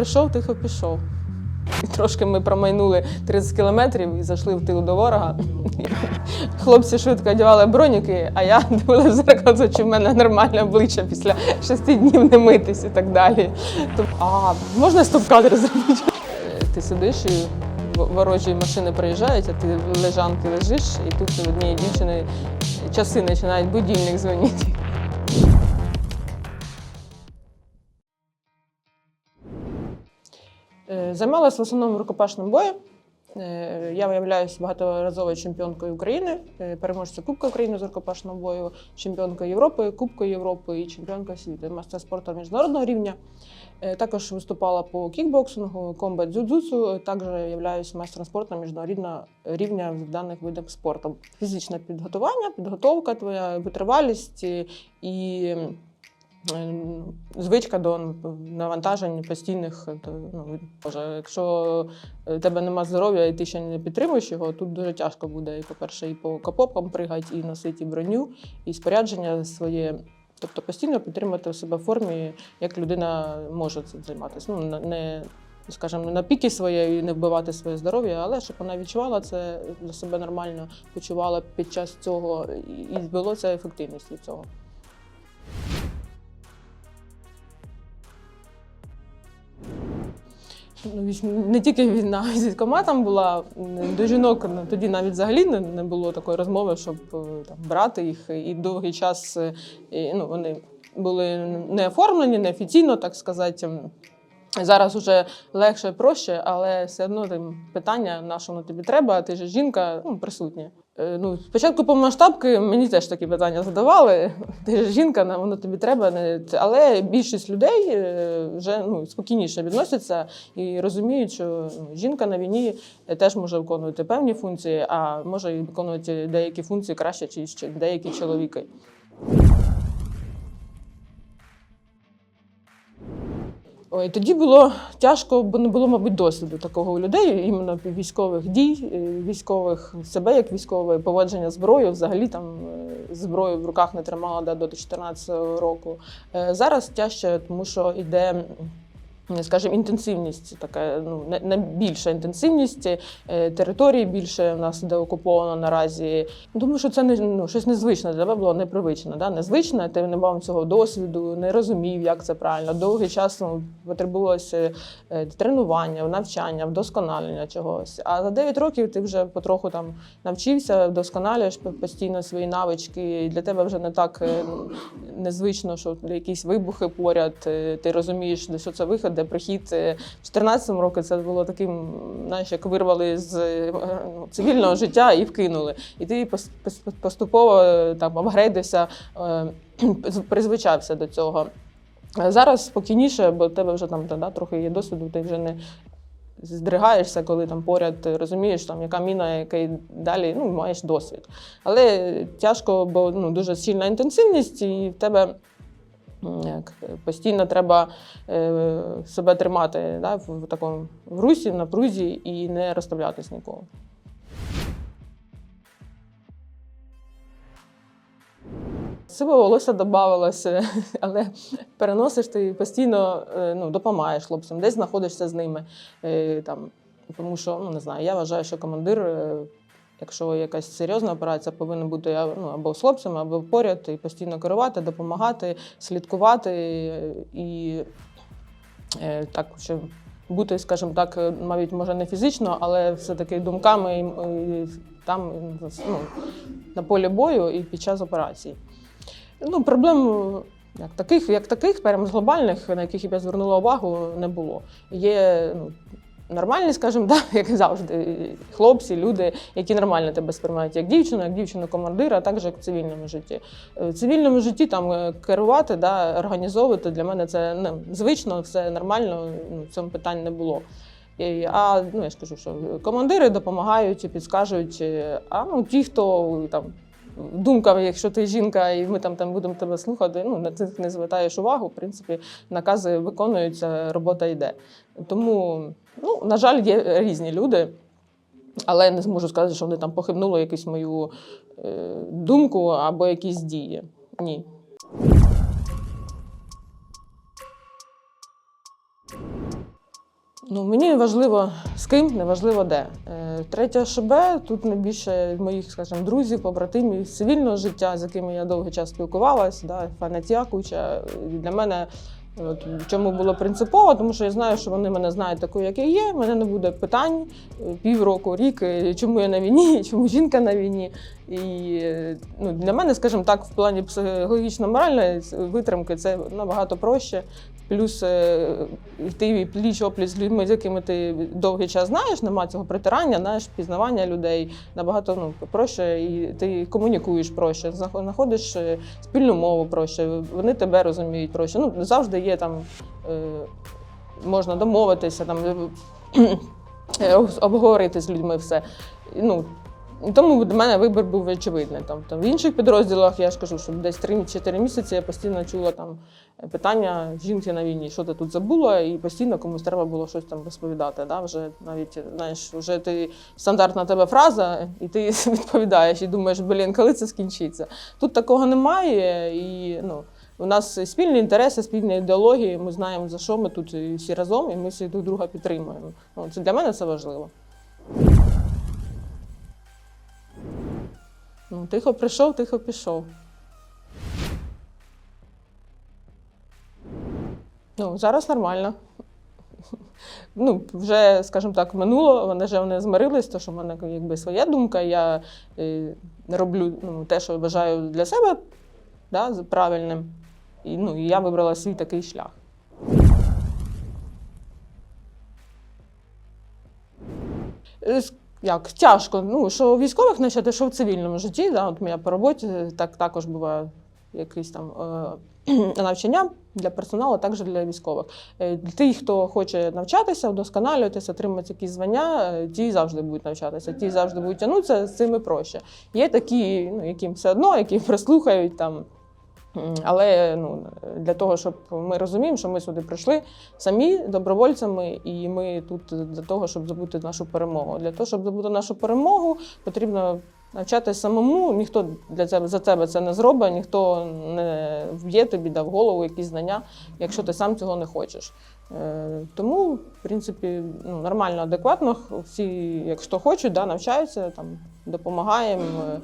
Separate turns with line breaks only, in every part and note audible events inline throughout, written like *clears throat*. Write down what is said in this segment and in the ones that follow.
прийшов, тихо пішов. І трошки ми промайнули 30 кілометрів і зайшли в тил до ворога. *laughs* Хлопці швидко одягали броніки, а я *laughs* дивилася в зеркало, чи в мене нормальне обличчя після шести днів не митись і так далі. А можна стоп-кадр зробити? Е, Ти сидиш і ворожі машини приїжджають, а ти в лежанки лежиш, і тут в однієї дівчини часи починають будильник дзвонити. Займалася в основному рукопашним боєм. Е, Я виявляюся багаторазовою чемпіонкою України, е, переможця Кубка України з рукопашного бою, чемпіонкою Європи, Кубка Європи і чемпіонка світу, мастер спорту міжнародного рівня. Е, Також виступала по кікбоксингу, комбат дзюдзюцу. Також являюся майстром спорту міжнародного рівня в даних видах спорту. Фізичне підготування, підготовка твоя, витривалість і звичка до навантажень постійних. То, ну, Боже, якщо в тебе нема здоров'я і ти ще не підтримуєш його, тут дуже тяжко буде, і, по-перше, і по капопам пригати, і носити і броню, і спорядження своє. Тобто постійно підтримати в себе формі, як людина може цим займатися. Ну, не, скажімо, на піки своєї, не вбивати своє здоров'я, але щоб вона відчувала це для себе нормально, почувала під час цього і збилося ефективність від цього. Не тільки війна *laughs* з військкоматом була, до жінок ну, тоді навіть взагалі не, було такої розмови, щоб е, там, брати їх. І довгий час е, ну, вони були не оформлені, неофіційно, так сказати. Зараз вже легше, проще, але все одно там питання, на що воно тобі треба, ти ж жінка, ну, присутнє. Е, Ну, спочатку повномасштабки мені теж такі питання задавали. *laughs* Ти ж жінка, воно тобі треба. Але більшість людей е, вже ну, спокійніше відносяться і розуміють, що ну, жінка на війні е, теж може виконувати певні функції, а може і виконувати деякі функції краще, ніж деякі чоловіки. Ой, тоді було тяжко, бо не було, мабуть, досвіду такого у людей, іменно військових дій, е, військових себе як військової, поводження зброєю. Взагалі там е, зброю в руках не тримала да, до 14 року. Е, Зараз тяжче, тому що йде. Скажімо, інтенсивність така, ну не більша інтенсивність е, території більше в нас де окуповано наразі. Думаю, що це не ну щось незвичне для тебе було непривичне. Да? Незвичне, ти не мав цього досвіду, не розумів, як це правильно. Довгий час ну, потребувалося е, тренування, навчання, вдосконалення чогось. А за 9 років ти вже потроху там навчився, вдосконалюєш постійно свої навички. І для тебе вже не так е, незвично, що якісь вибухи поряд. е, Ти розумієш, що це вихід, де прихід. Е, В 14 році це було таким, знаєш, як вирвали з е, ну, цивільного життя і вкинули. І ти пос- пос- поступово е, там апгрейдився, призвичався до цього. Зараз спокійніше, бо в тебе вже там да, трохи є досвіду, ти вже не здригаєшся, коли там поряд розумієш, там, яка міна, який далі ну, маєш досвід. Але тяжко, бо ну, дуже сильна інтенсивність, і в тебе. Е, постійно треба е, себе тримати да, в, такому в русі, в напрузі і не розставлятись ніколи. Сиве волосся додавалося, *laughs* але переносиш ти постійно е, ну, допомагаєш хлопцям, десь знаходишся з ними. Там, тому що, ну не знаю, я вважаю, що командир, якщо якась серйозна операція, повинен бути ну, або з хлопцями, або поряд, і постійно керувати, допомагати, слідкувати і е, так, що бути, скажімо так, навіть може не фізично, але все-таки думками і, і там ну, на полі бою і під час операції. Ну, проблем як таких, як таких, прямо з глобальних, на яких я б звернула увагу, не було. Є ну, нормальні, скажімо, да, *laughs* як завжди, хлопці, люди, які нормально тебе сприймають як дівчину, як дівчину командира, а також як в цивільному житті. Е, В цивільному житті там е, керувати, да, організовувати для мене це ну, звично, все нормально, ну, в цьому питань не було. А ну я ж кажу, що командири допомагають підскажуть. е, А ну ті, хто там думка, якщо ти жінка, і ми там, там будемо тебе слухати, ну на це не звертаєш увагу. В принципі, накази виконуються, робота йде. Тому, ну на жаль, є різні люди. Але я не зможу сказати, що вони там похибнули якусь мою е, думку або якісь дії. Ні. Ну, мені важливо з ким, не важливо де. Е, Третє ШБ тут найбільше моїх, скажімо, друзів, побратимів цивільного життя, з якими я довгий час спілкувалась, да, фанатія куча. Для мене от, чому було принципово, тому що я знаю, що вони мене знають такою, як я є. в мене не буде питань е, півроку, рік, е, чому я на війні, *laughs* чому жінка на війні. І ну, для мене, скажімо так, в плані психологічно-моральної витримки це набагато проще. Плюс е, ти пліч опліч з людьми, з якими ти довгий час знаєш, нема цього притирання, знаєш, пізнавання людей набагато ну, проще, і ти комунікуєш проще, знаходиш е, спільну мову проще, вони тебе розуміють проще. Ну, завжди є там, е, можна домовитися, там, *clears throat* обговорити з людьми все. Ну, тому для мене вибір був очевидний. Там, там, в інших підрозділах я ж кажу, що десь 3-4 місяці я постійно чула там питання жінки на війні, що ти тут забула, і постійно комусь треба було щось там розповідати. Да? Вже навіть знаєш, вже ти стандартна тебе фраза, і ти *laughs* відповідаєш і думаєш, блін, коли це скінчиться. Тут такого немає, і ну. У нас спільні інтереси, спільні ідеології. Ми знаємо, за що ми тут всі разом, і ми всі друг друга підтримуємо. Ну, це для мене це важливо. Ну, тихо прийшов, тихо пішов. Ну, зараз нормально. *laughs* Ну, вже, скажімо так, минуло, вони вже вони змирились, то що в мене якби своя думка. Я е, роблю ну, те, що вважаю для себе да, правильним. І, ну, і я вибрала свій такий шлях. Е, Як тяжко. Ну, що у військових навчати, що в цивільному житті. Да, от я по роботі так також буває якісь там е, *clears throat* навчання для персоналу, також для військових. Е, Ті, хто хоче навчатися, вдосконалюватися, отримати якісь звання, е, ті завжди будуть навчатися, ті завжди будуть тягнутися, з цими проще. Є такі, ну, яким все одно, які прослухають там. Але ну, для того, щоб ми розуміємо, що ми сюди прийшли самі добровольцями, і ми тут для того, щоб забути нашу перемогу. Для того, щоб забути нашу перемогу, потрібно навчатися самому. Ніхто для тебе за тебе це не зробить, ніхто не вб'є тобі, дав голову якісь знання, якщо ти сам цього не хочеш. Е, Тому, в принципі, ну, нормально, адекватно. Всі, якщо хочуть, да, навчаються, там, допомагаємо е,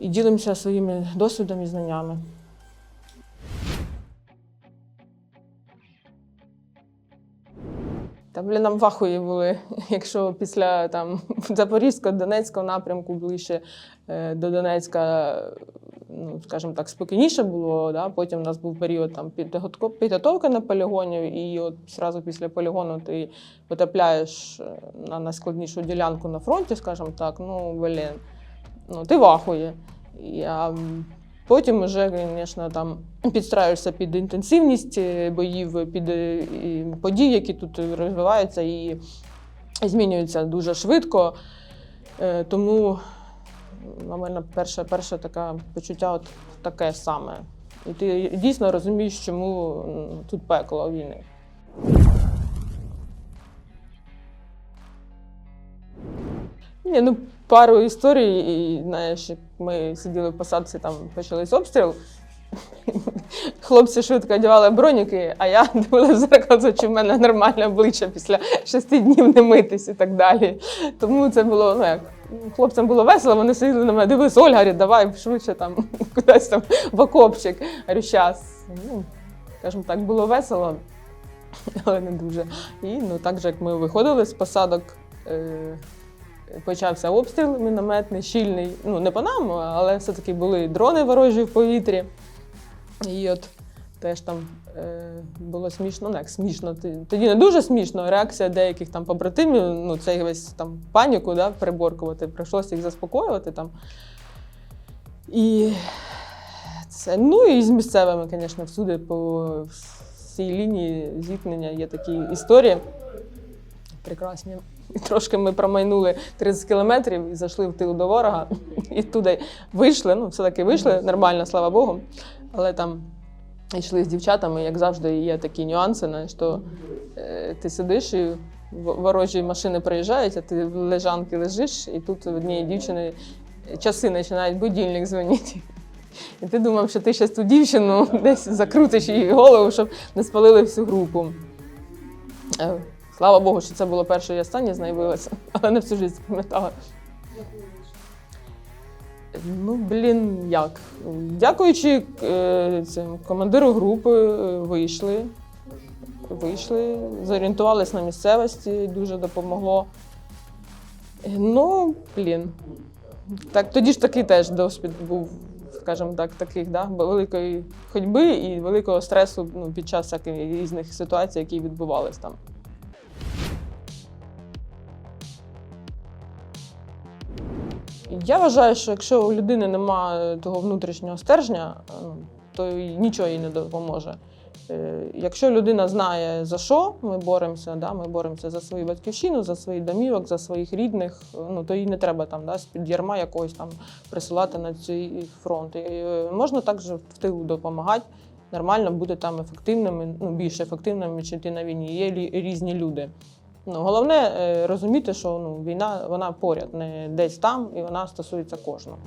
і ділимося своїми досвідом і знаннями. Та блін, нам вахуї були, *laughs* якщо після там *laughs* Запорізького, Донецького напрямку ближче е, до Донецька, ну скажімо так, спокійніше було. Да? Потім у нас був період там підготовки на полігонів, і от зразу після полігону ти потрапляєш е, на найскладнішу ділянку на фронті, скажімо так. Ну блін, ну ти вахує. І, а, Потім вже, звісно, там підстраюєшся під інтенсивність е, боїв, під е, і подій, які тут розвиваються і змінюються дуже швидко. Е, Тому, мабуть, перше, перше таке почуття от таке саме. І ти дійсно розумієш, чому тут пекло війни. Ні, ну пару історій, і знаєш, як ми сиділи в посадці, там почались обстріл. *laughs* Хлопці швидко одягали броніки, а я дивилася зеркало, чи в мене нормальне обличчя після шести днів не митись і так далі. Тому це було, ну як, хлопцям було весело, вони сиділи на мене, дивились, Ольга, говорить, давай швидше там *laughs* кудись там в окопчик. Говорю, щас. Ну, скажімо так, було весело, *laughs* але не дуже. І ну, так же, як ми виходили з посадок. Е- почався обстріл мінометний, щільний. Ну, не по нам, але все-таки були дрони ворожі в повітрі. І от теж там е, було смішно, ну як смішно, тоді не дуже смішно. Реакція деяких там побратимів, ну цей весь там паніку да, приборкувати, прийшлося їх заспокоювати там. І це, ну і з місцевими, звісно, всюди по всій лінії зіткнення є такі історії прекрасні. Трошки ми промайнули 30 кілометрів і зайшли в тил до ворога. *laughs* І туди вийшли. Ну, все-таки вийшли нормально, слава Богу. Але там йшли з дівчатами, як завжди, є такі нюанси, що е, ти сидиш і ворожі машини приїжджають, а ти в лежанки лежиш, і тут в однієї дівчини часи починають будильник дзвонити. І ти думав, що ти зараз ту дівчину *laughs* десь закрутиш її голову, щоб не спалили всю групу. Слава Богу, що це було перше і останнє з але не всю життя пам'ятала. Ну, блін, як? Дякуючи е, цим командиру групи, е, вийшли. Вийшли, зорієнтувалися на місцевості, дуже допомогло. Ну, блін. Так, тоді ж такий теж досвід був, скажімо так, таких, да, великої ходьби і великого стресу ну, під час всяких різних ситуацій, які відбувалися там. Я вважаю, що якщо у людини немає того внутрішнього стержня, ну, то нічого їй не допоможе. Е, Якщо людина знає за що ми боремося, да, ми боремося за свою батьківщину, за свої домівок, за своїх рідних, ну то їй не треба там да, з-під ярма якогось там присилати на цей фронт. І, е, можна також в тилу допомагати, нормально бути там ефективними, ну більш ефективними, чи ти на війні. Є різні люди. Ну, головне е, розуміти, що ну, війна вона поряд, не десь там, і вона стосується кожного.